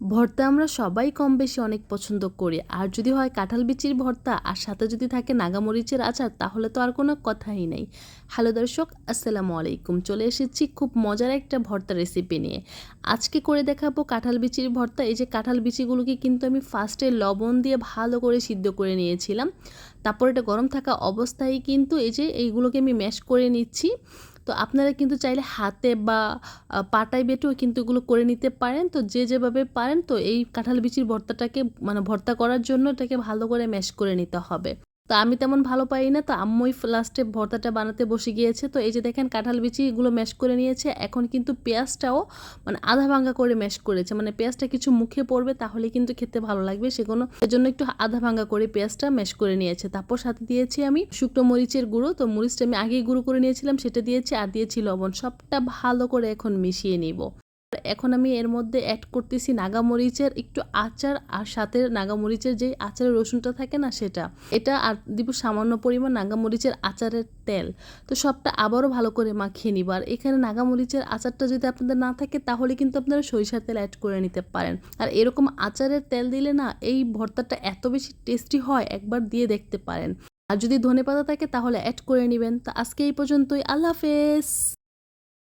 ভর্তা আমরা সবাই কম বেশি অনেক পছন্দ করি। আর যদি হয় কাঁঠাল বিচির ভর্তা আর সাথে যদি থাকে নাগামরিচের আচার, তাহলে তো আর কোনো কথাই নেই। হ্যালো দর্শক, আসসালামু আলাইকুম। চলে এসেছি খুব মজার একটা ভর্তা রেসিপি নিয়ে। আজকে করে দেখাবো কাঁঠাল বিচির ভর্তা। এই যে কাঁঠাল বিচিগুলোকে কিন্তু আমি ফার্স্টে লবণ দিয়ে ভালো করে সিদ্ধ করে নিয়েছিলাম। তারপর এটা গরম থাকা অবস্থায় কিন্তু এই যে এইগুলোকে আমি ম্যাশ করে নিচ্ছি। তো আপনারা কিন্তু চাইলে হাতে বা পাটায় বেটেও কিন্তু এগুলো করে নিতে পারেন। তো যে যেভাবে পারেন, তো এই কাঁঠাল বিচির ভর্তাটাকে মানে ভর্তা করার জন্য এটাকে ভালো করে ম্যাশ করে নিতে হবে। তো আমি তেমন ভালো পাই না তো আম্মুই লাস্টে ভর্তাটা বানাতে বসে গিয়েছে। তো এই যে দেখেন, কাঁঠাল বিচি এগুলো ম্যাশ করে নিয়েছে। এখন কিন্তু পেঁয়াজটাও মানে আধা ভাঙ্গা করে ম্যাশ করেছে। মানে পেঁয়াজটা কিছু মুখে পড়বে, তাহলে কিন্তু খেতে ভালো লাগবে। সে সেগুলো জন্য একটু আধা ভাঙ্গা করে পেঁয়াজটা ম্যাশ করে নিয়েছে। তারপর সাথে দিয়েছি আমি শুকনো মরিচের গুঁড়ো। তো মরিচটা আমি আগেই গুঁড়ো করে নিয়েছিলাম, সেটা দিয়েছি আর দিয়েছি লবণ। সবটা ভালো করে এখন মিশিয়ে নিব। এখন আমি এর মধ্যে অ্যাড করতেছি নাগামরিচের একটু আচার আর সাথে নাগামরিচের যে আচারের রসুনটা থাকে না সেটা। এটা আর দিব সামান্য পরিমাণ নাগামরিচের আচারের তেল। তো সবটা আবারও ভালো করে মাখিয়ে নিব। আর এখানে নাগামরিচের আচারটা যদি আপনাদের না থাকে, তাহলে কিন্তু আপনারা সরিষার তেল অ্যাড করে নিতে পারেন। আর এরকম আচারের তেল দিলে না, এই ভর্তাটা এত বেশি টেস্টি হয়, একবার দিয়ে দেখতে পারেন। আর যদি ধনে পাতা থাকে, তাহলে অ্যাড করে নেবেন। তো আজকে এই পর্যন্তই। আল্লাহ হাফেজ।